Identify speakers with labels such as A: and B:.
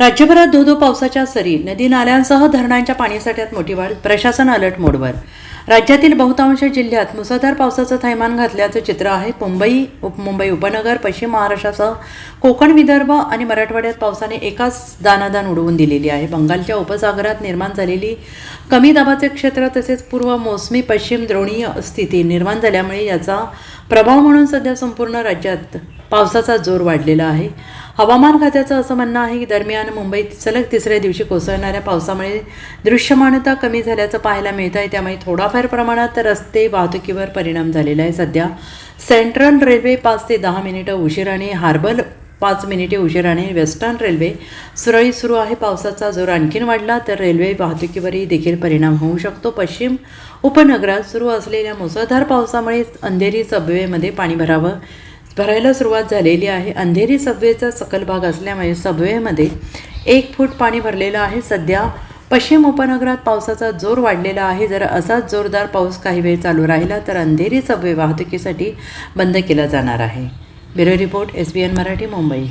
A: राज्यभरात धो धो पावसाच्या सरी नदी नाल्यांसह धरणांच्या पाणीसाठ्यात मोठी वाढ प्रशासन अलर्ट मोडवर. राज्यातील बहुतांश जिल्ह्यात मुसळधार पावसाचं थैमान घातल्याचं चित्र आहे. मुंबई उप मुंबई उपनगर पश्चिम महाराष्ट्रासह कोकण विदर्भ आणि मराठवाड्यात पावसाने एकाच दानादान उडवून दिलेली आहे. बंगालच्या उपसागरात निर्माण झालेली कमी दाबाचे क्षेत्र तसेच पूर्व मोसमी पश्चिम द्रोणीय स्थिती निर्माण झाल्यामुळे याचा प्रभाव म्हणून सध्या संपूर्ण राज्यात पावसाचा जोर वाढलेला आहे. हवामान खात्याचं असं म्हणणं आहे की दरम्यान मुंबईत सलग तिसऱ्या दिवशी कोसळणाऱ्या पावसामुळे दृश्यमानता कमी झाल्याचं पाहायला मिळत आहे. त्यामुळे थोडाफार प्रमाणात रस्ते वाहतुकीवर परिणाम झालेला आहे. सध्या सेंट्रल रेल्वे पाच ते दहा मिनिटं उशिराने हार्बर पाच मिनिटे उशिराने वेस्टर्न रेल्वे सुरळीत सुरू आहे. पावसाचा जोर आणखीन वाढला तर रेल्वे वाहतुकीवरही देखील परिणाम होऊ शकतो. पश्चिम उपनगरात सुरू असलेल्या मुसळधार पावसामुळे अंधेरी सबवेमध्ये पाणी भरावं भरायला सुरुवात झालेली आहे. अंधेरी सबवेचा सकल भाग असल्यामुळे सबवेमध्ये एक फूट पाणी भरलेलं आहे. सध्या पश्चिम उपनगरात पावसाचा जोर वाढलेला आहे. जर असाच जोरदार पाऊस काही वेळ चालू राहिला तर अंधेरी सबवे वाहतुकीसाठी बंद केला जाणार आहे. Bureau report S B N Marathi Mumbai.